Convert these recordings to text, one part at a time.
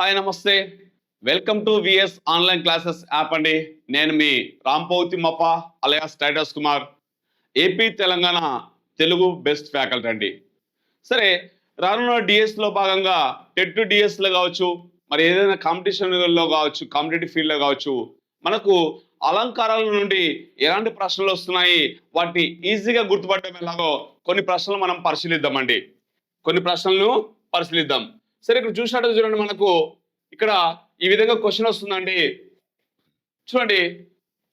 Hi నమస్తే. Welcome to VS online classes app అండి. నేను మీ రాంపౌతి మప్ప అలయా status Kumar AP Telangana Telugu best faculty అండి. సరే రానున్న డిఎస్లో భాగంగా టెట్ టు డిఎస్లో కావచ్చు మరి ఏదైనా కాంపిటీషన్లో కావచ్చు కాంపిటేటివ్ ఫీల్డ్లో కావచ్చు మనకు అలంకారాల నుండి ఎలాంటి ప్రశ్నలు వస్తున్నాయి వాటిని ఈజీగా గుర్తుపట్టడం ఎలాగో కొన్ని ప్రశ్నలు మనం పరిశీలిద్దామండి. కొన్ని ప్రశ్నలను పరిశీలిద్దాం. సరే ఇక్కడ చూసినట్టు చూడండి మనకు ఇక్కడ ఈ విధంగా క్వశ్చన్ వస్తుందండి. చూడండి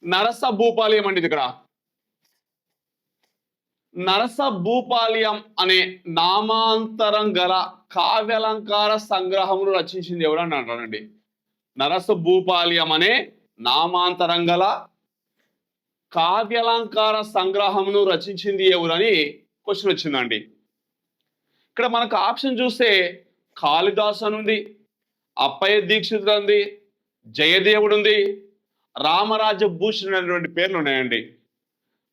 నరస భూపాలయం అండి ఇది ఇక్కడ. నరస భూపాలయం అనే నామాంతరం గల కావ్యాలంకార సంగ్రహమును రచించింది ఎవడని అంటాడండి నరస భూపాలయం అనే నామాంతరం గల కావ్యాలంకార సంగ్రహమును రచించింది ఎవరని క్వశ్చన్ వచ్చిందండి. ఇక్కడ మనకు ఆప్షన్ చూస్తే కాళిదాస్ అని ఉంది అప్పయ్య దీక్షితుడు ఉంది జయదేవుడు ఉంది రామరాజ భూషణ్ అనేటువంటి పేర్లు ఉన్నాయండి.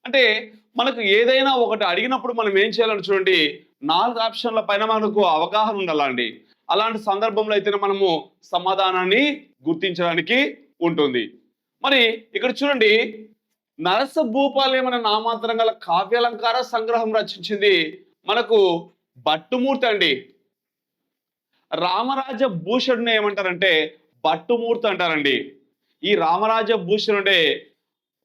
అంటే మనకు ఏదైనా ఒకటి అడిగినప్పుడు మనం ఏం చేయాలని చూడండి నాలుగు ఆప్షన్ల పైన మనకు అవగాహన ఉండాలండి. అలాంటి సందర్భంలో అయితేనే మనము సమాధానాన్ని గుర్తించడానికి ఉంటుంది. మరి ఇక్కడ చూడండి నరస భూపాలయం నామాంతరం గల కావ్యాలంకార సంగ్రహం రచించింది మనకు భట్టుమూర్తి అండి. రామరాజ భూషణుని ఏమంటారంటే భట్టుమూర్తి అంటారండి. ఈ రామరాజ భూషణుడే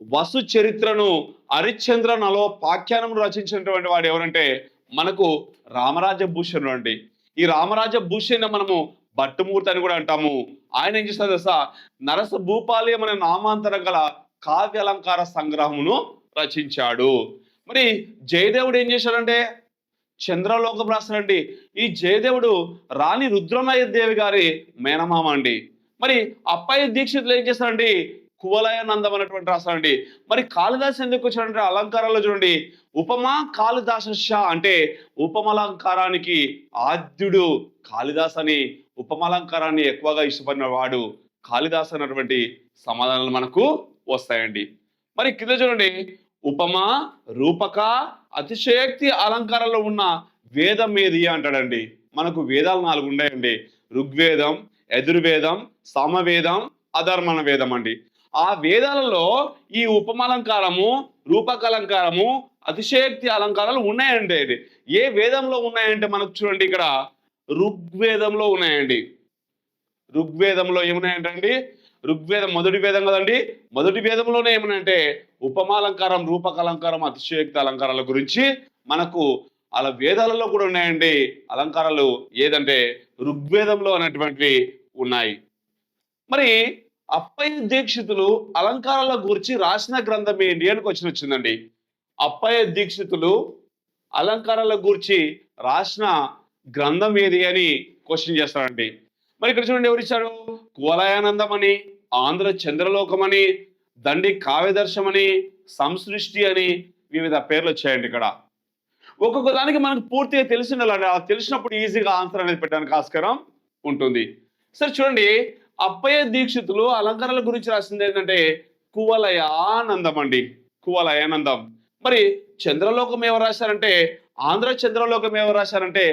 వసు చరిత్రను హరిశ్చంద్ర నలో పాఖ్యానం రచించినటువంటి వాడు ఎవరంటే మనకు రామరాజ భూషణుడు అండి. ఈ రామరాజ భూషణ మనము భట్టుమూర్తి అని కూడా అంటాము. ఆయన ఏం చేస్తారు తెలుసా? నరస భూపాలయం అనే నామాంతరం గల కావ్యాలంకార సంగ్రహమును రచించాడు. మరి జయదేవుడు ఏం చేశాడంటే చంద్రలోకం రాస్తాడండి ఈ జయదేవుడు రాణి రుద్రమయ్య దేవి గారి మేనమామ అండి. మరి అప్పయ్య దీక్షితులు ఏం చేస్తారండి? కువలయానందం అనేటువంటి రాస్తారండి. మరి కాళిదాస్ ఎందుకు వచ్చాడంటే అలంకారాల్లో చూడండి. ఉపమా కాళిదాస అంటే ఉపమలంకారానికి ఆద్యుడు కాళిదాస్ అని ఉపమలంకారాన్ని ఎక్కువగా ఇష్టపడిన వాడు కాళిదాస్ అన్నటువంటి సమాధానాలు మనకు వస్తాయండి. మరి కింద చూడండి. ఉపమా రూపక అతిశయక్తి అలంకారంలో ఉన్న వేదం ఏది అంటాడండి? మనకు వేదాలు నాలుగు ఉన్నాయండి. ఋగ్వేదం ఎదుర్వేదం సామవేదం అధర్మణ వేదం అండి. ఆ వేదాలలో ఈ ఉపమాలంకారము రూపకలంకారము అతిశయక్తి అలంకారాలు ఉన్నాయండి ఇది. ఏ వేదంలో ఉన్నాయంటే మనకు చూడండి ఇక్కడ. ఋగ్వేదంలో ఉన్నాయండి. ఋగ్వేదంలో ఏమున్నాయంటండి? ఋగ్వేదం మొదటి వేదం కదండి? మొదటి వేదంలోనే ఏమనంటే ఉపమాలంకారం రూపకలంకారం అతిశయోక్త అలంకారాల గురించి. మనకు అలా వేదాలలో కూడా ఉన్నాయండి. అలంకారాలు ఏదంటే ఋగ్వేదంలో అనేటువంటివి ఉన్నాయి. మరి అప్పయ్య దీక్షితులు అలంకారాల గురించి రాసిన గ్రంథం ఏంటి అని క్వశ్చన్ వచ్చిందండి. అప్పయ్య దీక్షితులు అలంకారాల గురించి రాసిన గ్రంథం ఏది అని క్వశ్చన్ చేస్తారండి. మరి ఇక్కడ చూడండి ఎవరు కువలయానందం అని ఆంధ్ర చంద్రలోకం అని దండి కావ్యదర్శం అని సంసృష్టి అని వివిధ పేర్లు వచ్చాయండి ఇక్కడ. ఒక్కొక్క దానికి మనకు పూర్తిగా తెలిసి తెలిసినప్పుడు ఈజీగా ఆన్సర్ అనేది పెట్టడానికి ఆస్కారం ఉంటుంది. సరే చూడండి అప్పయ్య దీక్షితులు అలంకరణల గురించి రాసింది ఏంటంటే కువలయానందం అండి కువలయానందం. మరి చంద్రలోకం ఎవరు రాశారంటే ఆంధ్ర చంద్రలోకం ఎవరు రాశారంటే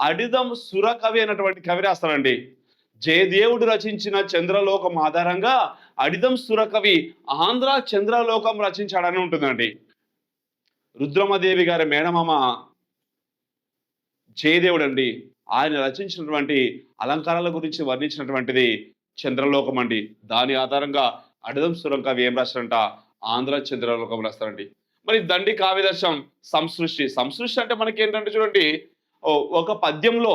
అడిదం సురకవి అనేటువంటి కవి రాస్తారండి. జయదేవుడు రచించిన చంద్రలోకం ఆధారంగా అడిదం సురకవి ఆంధ్ర చంద్రలోకం రచించాడని ఉంటుందండి. రుద్రమదేవి గారి మేనమామ జయదేవుడు అండి ఆయన రచించినటువంటి అలంకారాల గురించి వర్ణించినటువంటిది చంద్రలోకం అండి. దాని ఆధారంగా అడిదం సురకవి ఏం రాస్తారంట ఆంధ్ర చంద్రలోకం రాస్తారండి మరి దండి కావ్యదర్శం సంసృష్టి. సంసృష్టి అంటే మనకి ఏంటంటే చూడండి ఒక పద్యంలో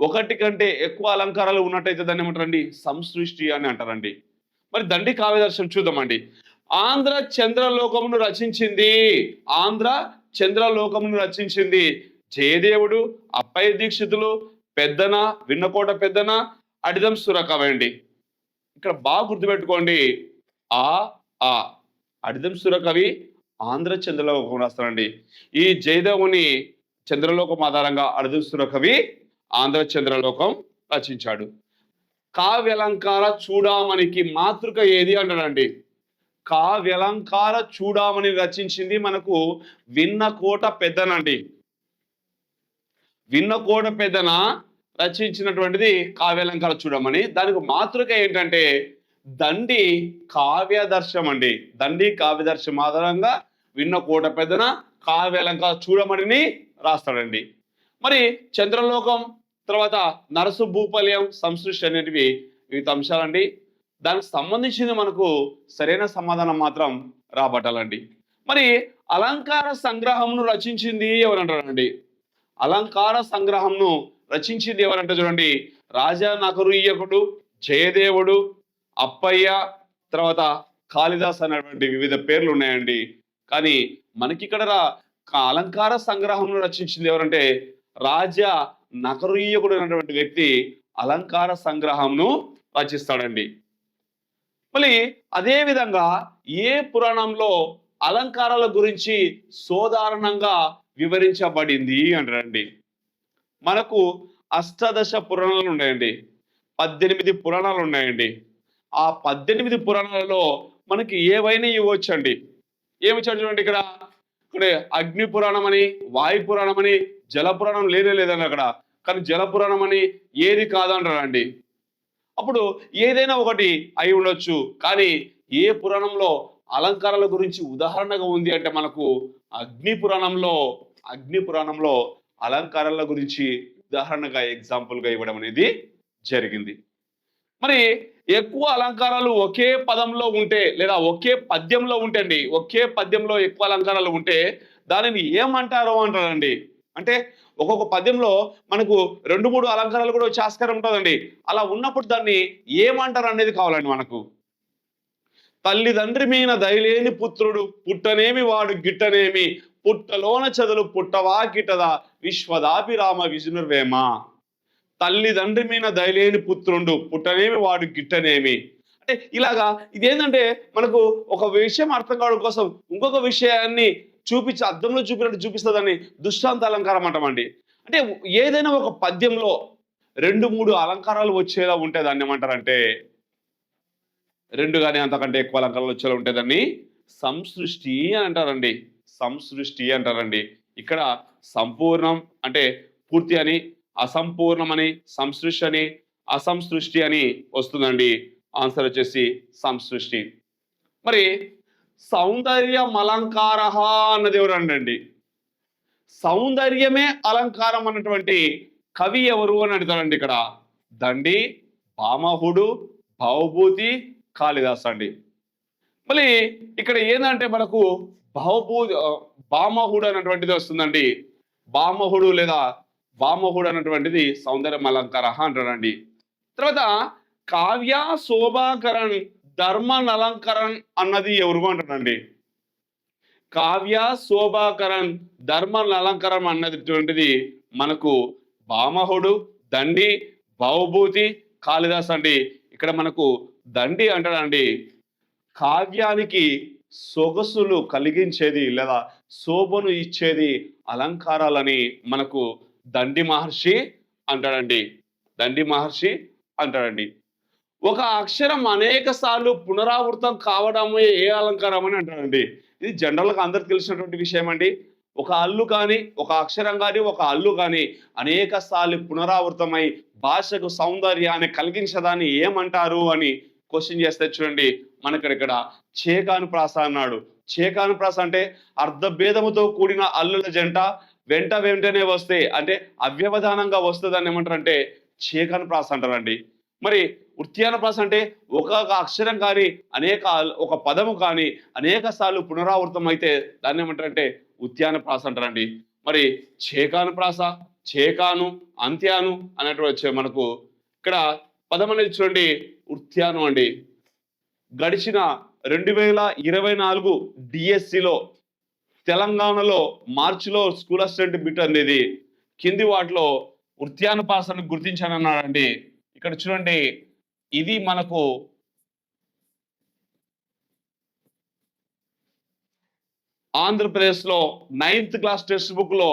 ఒకటి కంటే ఎక్కువ అలంకారాలు ఉన్నట్టయితే దాన్ని ఏమంటారండి? సంసృష్టి అని అంటారండి. మరి దండి కావ్యదర్శనం చూద్దామండి. ఆంధ్ర చంద్రలోకమును రచించింది. ఆంధ్ర చంద్రలోకమును రచించింది. జయదేవుడు అప్పయ్య దీక్షితులు పెద్దన విన్నకోట పెద్దన అడిదం సురకవండి ఇక్కడ బాగా గుర్తుపెట్టుకోండి. ఆ ఆ అడిదం సురకవి ఆంధ్ర చంద్రలోకం రాస్తారండి. ఈ జయదేవుని చంద్రలోకం ఆధారంగా అడిదం సురకవి ఆంధ్రచంద్రలోకం రచించాడు. కావ్యలంకార చూడామణికి మాతృక ఏది అంటాడండి? కావ్యలంకార చూడామణి రచించింది మనకు విన్నకోట పెద్దనండి. విన్నకోట పెద్దన రచించినటువంటిది కావ్యాలంకార చూడమని దానికి మాతృక ఏంటంటే దండి కావ్యదర్శం అండి దండి కావ్యదర్శం ఆధారంగా విన్న కోట పెద్దన కావ్యాలంకార చూడమణిని రాస్తాడండి. మరి చంద్రలోకం తర్వాత నరసు భూపల్యం సంసృష్టి అనేటివి వివిధ అంశాలండి. దానికి సంబంధించింది మనకు సరైన సమాధానం మాత్రం రాబట్టాలండి. మరి అలంకార సంగ్రహంను రచించింది ఎవరంటారండి? అలంకార సంగ్రహంను రచించింది ఎవరంటే చూడండి. రాజా నకరుయ్యకుడు జయదేవుడు అప్పయ్య తర్వాత కాళిదాస్ అనేటువంటి వివిధ పేర్లు ఉన్నాయండి. కానీ మనకి ఇక్కడ అలంకార సంగ్రహంను రచించింది ఎవరంటే రాజా నకరుయ్యకుడు అనేటువంటి వ్యక్తి అలంకార సంగ్రహంను రచిస్తాడండి. మళ్ళీ అదేవిధంగా ఏ పురాణంలో అలంకారాల గురించి సోదారణంగా వివరించబడింది అంటారండి. మనకు అష్టాదశ పురాణాలు ఉన్నాయండి. పద్దెనిమిది పురాణాలు ఉన్నాయండి. ఆ పద్దెనిమిది పురాణాలలో మనకి ఏవైనా ఇవ్వచ్చండి. ఏమి చూడండి ఇక్కడ. ఇక్కడ అగ్ని పురాణం అని వాయు పురాణం అని జల పురాణం లేనే లేదండి అక్కడ. కానీ జల పురాణం అని ఏది కాదంటారండి. అప్పుడు ఏదైనా ఒకటి అయి ఉండొచ్చు కానీ ఏ పురాణంలో అలంకారాల గురించి ఉదాహరణగా ఉంది అంటే మనకు అగ్ని పురాణంలో అగ్ని పురాణంలో అలంకారాల గురించి ఉదాహరణగా ఎగ్జాంపుల్గా ఇవ్వడం అనేది జరిగింది. మరి ఎక్కువ అలంకారాలు ఒకే పదంలో ఉంటే లేదా ఒకే పద్యంలో ఉంటే అండి ఒకే పద్యంలో ఎక్కువ అలంకారాలు ఉంటే దానిని ఏమంటారో అంటారండి? అంటే ఒక్కొక్క పద్యంలో మనకు రెండు మూడు అలంకారాలు కూడా వచ్చే ఆస్కారం ఉంటుందండి. అలా ఉన్నప్పుడు దాన్ని ఏమంటారు అనేది కావాలండి మనకు. తల్లిదండ్రి మీన దయలేని పుత్రుడు పుట్టనేమి వాడు గిట్టనేమి. పుట్టలోన చదులు పుట్టవా గిట్టదా? విశ్వదాభిరామ విజునుర్వేమ. తల్లిదండ్రి మీద దయలేని పుత్రుండు పుట్టనేమి వాడు గిట్టనేమి. అంటే ఇలాగా ఇదేంటంటే మనకు ఒక విషయం అర్థం కావడం కోసం ఇంకొక విషయాన్ని చూపించి అర్థంలో చూపినట్టు చూపిస్తుందని దుష్టాంత అలంకారం అంటామండి అంటే ఏదైనా ఒక పద్యంలో రెండు మూడు అలంకారాలు వచ్చేలా ఉంటే దాన్ని ఏమంటారంటే రెండు కానీ అంతకంటే ఎక్కువ అలంకారాలు వచ్చేలా ఉంటే దాన్ని సంసృష్టి అని అంటారండి. సంసృష్టి అంటారండి. ఇక్కడ సంపూర్ణం అంటే పూర్తి అని అసంపూర్ణమని సంసృష్టి అని అసంసృష్టి అని వస్తుందండి. ఆన్సర్ వచ్చేసి సంసృష్టి. మరి సౌందర్యం అలంకార అన్నది ఎవరు అండి సౌందర్యమే అలంకారం అన్నటువంటి కవి ఎవరు అని అడుగుతారండి ఇక్కడ? దండి భామహుడు భావభూతి కాళిదాస్ అండి. మళ్ళీ ఇక్కడ ఏంటంటే మనకు భావభూతి భామహుడు అన్నటువంటిది వస్తుందండి. భామహుడు లేదా వామహుడు అన్నటువంటిది సౌందర్యం అలంకార అంటాడండి తర్వాత కావ్య శోభాకరణ్ ధర్మ నలంకరణ్ అన్నది ఎవరు అంటాడండి కావ్య శోభాకరణ్ ధర్మ అలంకరం అన్నటువంటిది మనకు భామహుడు దండి భావభూతి కాళిదాస్ అండి. ఇక్కడ మనకు దండి అంటాడండి. కావ్యానికి సొగసులు కలిగించేది లేదా శోభను ఇచ్చేది అలంకారాలని మనకు దండి మహర్షి అంటాడండి. దండి మహర్షి అంటాడండి. ఒక అక్షరం అనేక సార్లు పునరావృతం కావడమే ఏ అలంకారం అని అంటారండి. ఇది జనరల్గా అందరికి తెలిసినటువంటి విషయం అండి. ఒక అల్లు కానీ ఒక అక్షరం కానీ ఒక అల్లు కానీ అనేక సార్లు పునరావృతమై భాషకు సౌందర్యాన్ని కలిగించదాన్ని ఏమంటారు అని క్వశ్చన్ చేస్తే చూడండి. మనకి ఇక్కడ చేకాను ప్రాస అన్నాడు. చేకాను ప్రాస అంటే అర్ధభేదముతో కూడిన అల్లుల జంట వెంట వెంటనే వస్తే అంటే అవ్యవధానంగా వస్తుందని ఏమంటారంటే చేకాను ప్రాస అంటారండి. మరి ఉత్యాన ప్రాస అంటే ఒక అక్షరం కానీ అనేక ఒక పదము కానీ అనేక సార్లు పునరావృతం అయితే దాన్ని ఏమంటారంటే ఉద్యాన ప్రాస అంటారండి. మరి చేకాను ప్రాస చేకాను అంత్యాను అనేటువంటి వచ్చే మనకు ఇక్కడ పదం అనేది చూడండి ఉత్యానం అండి. గడిచిన రెండు వేల ఇరవై నాలుగు డిఎస్సిలో తెలంగాణలో మార్చిలో స్కూల్ అసిస్టెంట్ బిట్ అనేది కింది వాటిలో ఉత్యాన పాసను గుర్తించానన్నాడండి. ఇక్కడ చూడండి ఇది మనకు ఆంధ్రప్రదేశ్లో నైన్త్ క్లాస్ టెక్స్ట్ బుక్లో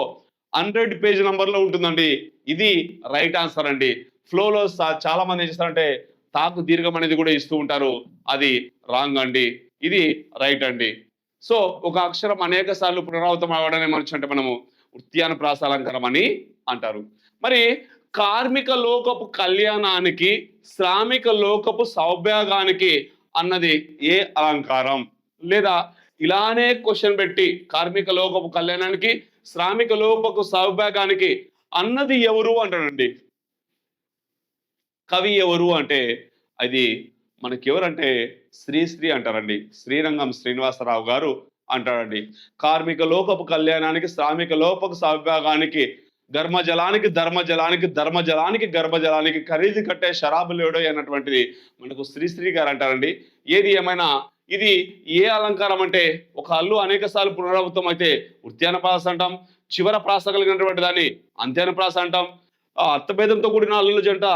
హండ్రెడ్ పేజ్ నెంబర్లో ఉంటుందండి. ఇది రైట్ ఆన్సర్ అండి. ఫ్లోలో చాలా మంది ఏం చేస్తారంటే తాకు దీర్ఘం అనేది కూడా ఇస్తూ ఉంటారు. అది రాంగ్ అండి. ఇది రైట్ అండి. సో ఒక అక్షరం అనేక సార్లు పునరావృతం అవ్వడమే మనం అంటే మనము ఉత్యాన ప్రాసాలంకరం అని అంటారు. మరి కార్మిక లోకపు కళ్యాణానికి శ్రామిక లోకపు సౌభాగానికి అన్నది ఏ అలంకారం? లేదా ఇలానే క్వశ్చన్ పెట్టి కార్మిక లోకపు కళ్యాణానికి శ్రామిక లోకపు సౌభాగానికి అన్నది ఎవరు అంటాడండి? కవి ఎవరు అంటే అది మనకి ఎవరంటే శ్రీశ్రీ అంటారండి. శ్రీరంగం శ్రీనివాసరావు గారు అంటాడండి. కార్మిక లోకపు కళ్యాణానికి శ్రామిక లోపపు సౌభాగానికి గర్మజలానికి ధర్మజలానికి ధర్మజలానికి గర్భజలానికి ఖరీదు కట్టే షరాబులేడో అన్నటువంటిది మనకు శ్రీశ్రీ గారు అంటారండి. ఏది ఏమైనా ఇది ఏ అలంకారం అంటే ఒక అల్లు అనేక సార్లు పునరావృతం అయితే ఉద్యాన ప్రాస అంటాం చివర ప్రాస కలిగినటువంటి దాన్ని అంత్యాన ప్రాస అంటాం ఆ అర్థభేదంతో కూడిన అల్లుల జంట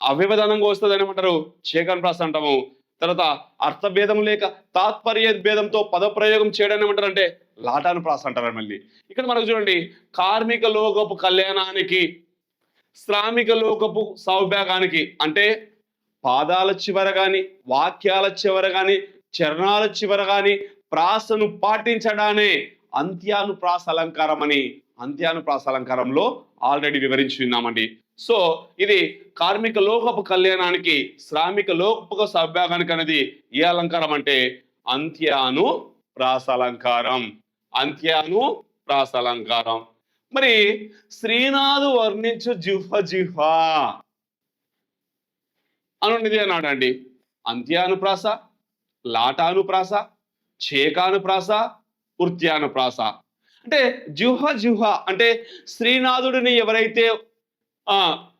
అవ్యవధానంగా వస్తుంది అని ఏమంటారు? చేకన్ ప్రాస అంటాము. తర్వాత అర్థభేదం లేక తాత్పర్య భేదంతో పదప్రయోగం చేయడం ఏమంటారు అంటే లాటాను ప్రాస అంటారు మళ్ళీ. ఇక్కడ మనకు చూడండి కార్మిక లోకపు కళ్యాణానికి శ్రామిక లోకపు సౌభాగానికి అంటే పాదాల చివర గాని వాక్యాల చివర గాని చరణాల చివర గాని ప్రాసను పాటించడానే అంత్యానుప్రాస అలంకారం అని అంత్యానుప్రాస అలంకారంలో ఆల్రెడీ వివరించి ఉన్నామండి. సో ఇది కార్మిక లోకపు కళ్యాణానికి శ్రామిక లోకపు సభ్యాగానికి అనేది ఏ అలంకారం అంటే అంత్యాను ప్రాసలంకారం. అంత్యాను ప్రాసలంకారం. మరి శ్రీనాథు వర్ణించు జిహ్వ జిహ్వ అనున్నది అన్నాడు అండి. అంత్యానుప్రాస లాటానుప్రాస చేకానుప్రాస వృత్యానుప్రాస అంటే జిహ్వ జిహ్వ అంటే శ్రీనాథుడిని ఎవరైతే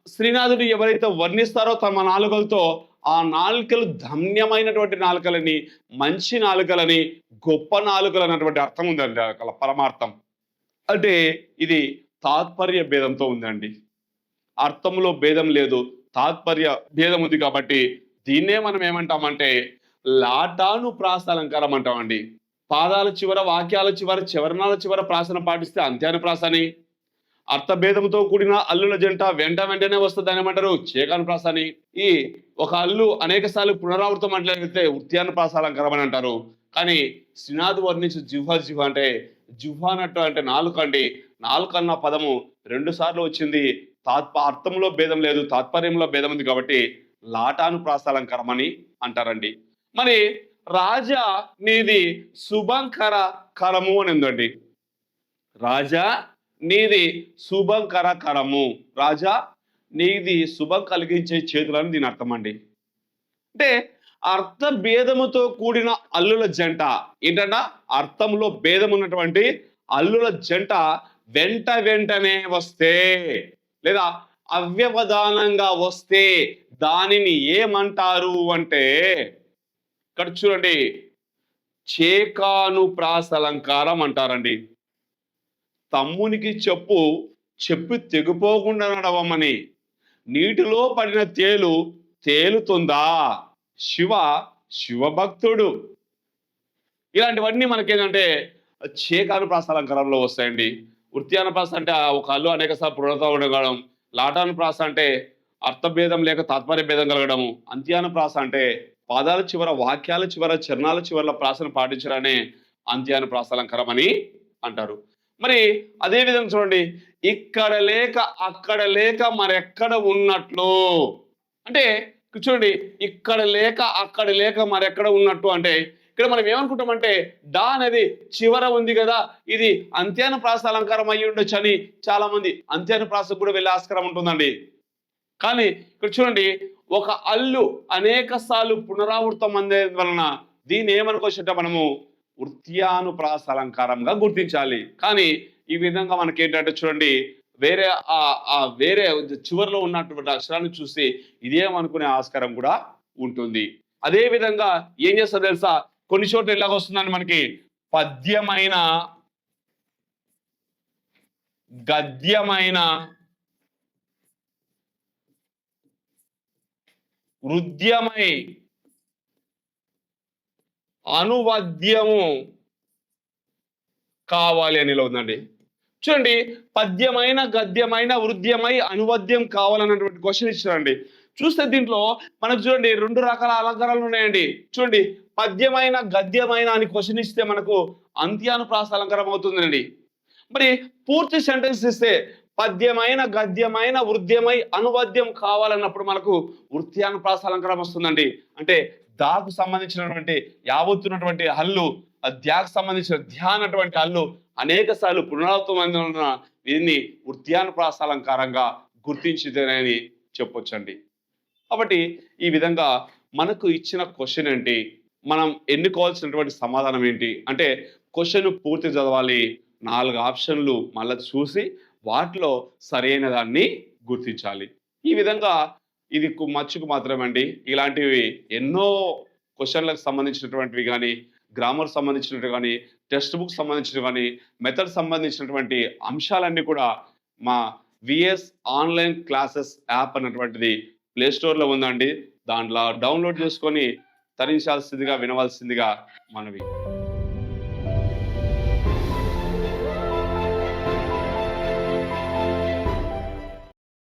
శ్రీనాథుడు ఎవరైతే వర్ణిస్తారో తమ నాలుకలతో ఆ నాలుకలు ధన్యమైనటువంటి నాలుకలని మంచి నాలుకలని గొప్ప నాలుకలు అన్నటువంటి అర్థం ఉందండి అక్కడ పరమార్థం. అంటే ఇది తాత్పర్య భేదంతో ఉందండి. అర్థంలో భేదం లేదు తాత్పర్య భేదం ఉంది కాబట్టి దీన్నే మనం ఏమంటామంటే లాటాను ప్రాస అలంకారం అంటామండి. పాదాల చివర వాక్యాల చివర చివరణాల చివర ప్రాసన పాటిస్తే అంత్యాను ప్రాసని. అర్థభేదంతో కూడిన అల్లుల జంట వెంట వెంటనే వస్తుంది అని ఏమంటారు? చేకాను ప్రాస అని ఈ ఒక అల్లు అనేక సార్లు పునరావృతం అంటే ఉద్యాన ప్రాస అలంకారం అని అంటారు. కానీ శ్రీనాథ్ వర్ణించి జిహ్వ జిహ్వ అంటే జిహ్వ అంటే నాలుక అండి. నాలుక అన్న పదము రెండు సార్లు వచ్చింది. తాత్ప అర్థంలో భేదం లేదు తాత్పర్యంలో భేదం ఉంది కాబట్టి లాటాను ప్రాసాలంకరం అని అంటారండి. మరి రాజా నీది శుభంకర కరము అని ఉందండి. రాజా నీది శుభంకరకరము రాజా నీది శుభం కలిగించే చేతులని దీని అర్థం అండి అంటే అర్థ భేదముతో కూడిన అల్లుల జంట. ఏంటన్నా అర్థంలో భేదం ఉన్నటువంటి అల్లుల జంట వెంట వెంటనే వస్తే లేదా అవ్యవధానంగా వస్తే దానిని ఏమంటారు అంటే ఇక్కడ చూడండి చేకాను ప్రాసలంకారం అంటారండి. తమ్మునికి చెప్పు చెప్పి తెగిపోకుండా నడవమని. నీటిలో పడిన తేలు తేలుతుందా? శివ శివభక్తుడు. ఇలాంటివన్నీ మనకేంటంటే చేకాను ప్రాస అలంకారంలో వస్తాయండి. వృత్యాన ప్రాస అంటే ఆ ఒక అల్లు అనేక సార్లు పునరుత ఉండగడం లాటానుప్రాస అంటే అర్థభేదం లేక తాత్పర్య భేదం కలగడము. అంత్యానుప్రాస అంటే పాదాల చివర వాక్యాల చివర చరణాల చివరల ప్రాసను పాటించడానే అంత్యానుప్రాస అలంకారం అని అంటారు. మరి అదే విధంగా చూడండి. ఇక్కడ లేక అక్కడ లేక మరెక్కడ ఉన్నట్లు. అంటే చూడండి ఇక్కడ లేక అక్కడ లేక మరెక్కడ ఉన్నట్టు అంటే ఇక్కడ మనం ఏమనుకుంటామంటే డా అనేది చివర ఉంది కదా ఇది అంత్యాన ప్రాస అలంకారం అయ్యి ఉండొచ్చు అని చాలా మంది అంత్యాన ప్రాసకు కూడా వెళ్ళే ఆస్కారం ఉంటుందండి. కానీ ఇక్కడ చూడండి ఒక అల్లు అనేక సార్లు పునరావృతం అందే వలన దీన్ని ఏమనుకోవచ్చంటే మనము వృత్యానుప్రాస అలంకారంగా గుర్తించాలి. కానీ ఈ విధంగా మనకి ఏంటంటే చూడండి వేరే ఆ వేరే చివరిలో ఉన్నటువంటి అక్షరాన్ని చూసి ఇదేమనుకునే ఆస్కారం కూడా ఉంటుంది. అదే విధంగా ఏం చేస్తారు తెలుసా? కొన్ని చోట్ల ఎలాగ వస్తుందని మనకి? పద్యమైన గద్యమైన హృద్యమై అనువద్యము కావాలి అని ఇలా ఉందండి. చూడండి పద్యమైన గద్యమైన వృద్ధ్యమై అనువద్యం కావాలన్నటువంటి క్వశ్చన్ ఇచ్చారండి. చూస్తే దీంట్లో మనకు చూడండి రెండు రకాల అలంకారాలు ఉన్నాయండి. చూడండి పద్యమైన గద్యమైన అని క్వశ్చన్ ఇస్తే మనకు అంత్యానుప్రాస అలంకారం అవుతుందండి. మరి పూర్తి సెంటెన్స్ ఇస్తే పద్యమైన గద్యమైన వృద్ధ్యమై అనువద్యం కావాలన్నప్పుడు మనకు వృత్యానుప్రాస అలంకారం వస్తుందండి. అంటే దాకు సంబంధించినటువంటి యావత్తున్నటువంటి హల్లు ధ్యాకు సంబంధించిన ధ్యానటువంటి హల్లు అనేక సార్లు పునరావృతమైన దీన్ని ఉద్యాన ప్రాసాలంకారంగా గుర్తించిందని చెప్పొచ్చండి. కాబట్టి ఈ విధంగా మనకు ఇచ్చిన క్వశ్చన్ ఏంటి? మనం ఎన్నుకోవాల్సినటువంటి సమాధానం ఏంటి? అంటే క్వశ్చన్ పూర్తి చదవాలి. నాలుగు ఆప్షన్లు మళ్ళీ చూసి వాటిలో సరైన దాన్ని గుర్తించాలి. ఈ విధంగా ఇది కు- మచ్చుకు మాత్రమండి. ఇలాంటివి ఎన్నో క్వశ్చన్లకు సంబంధించినటువంటివి కానీ గ్రామర్ సంబంధించినటువంటి కానీ టెక్స్ట్ బుక్ సంబంధించినవి కానీ మెథడ్ సంబంధించినటువంటి అంశాలన్నీ కూడా మా విఎస్ ఆన్లైన్ క్లాసెస్ యాప్ అన్నటువంటిది ప్లే స్టోర్లో ఉందండి. దాంట్లో డౌన్లోడ్ చేసుకొని తరించాల్సిందిగా వినవలసిందిగా మనవి.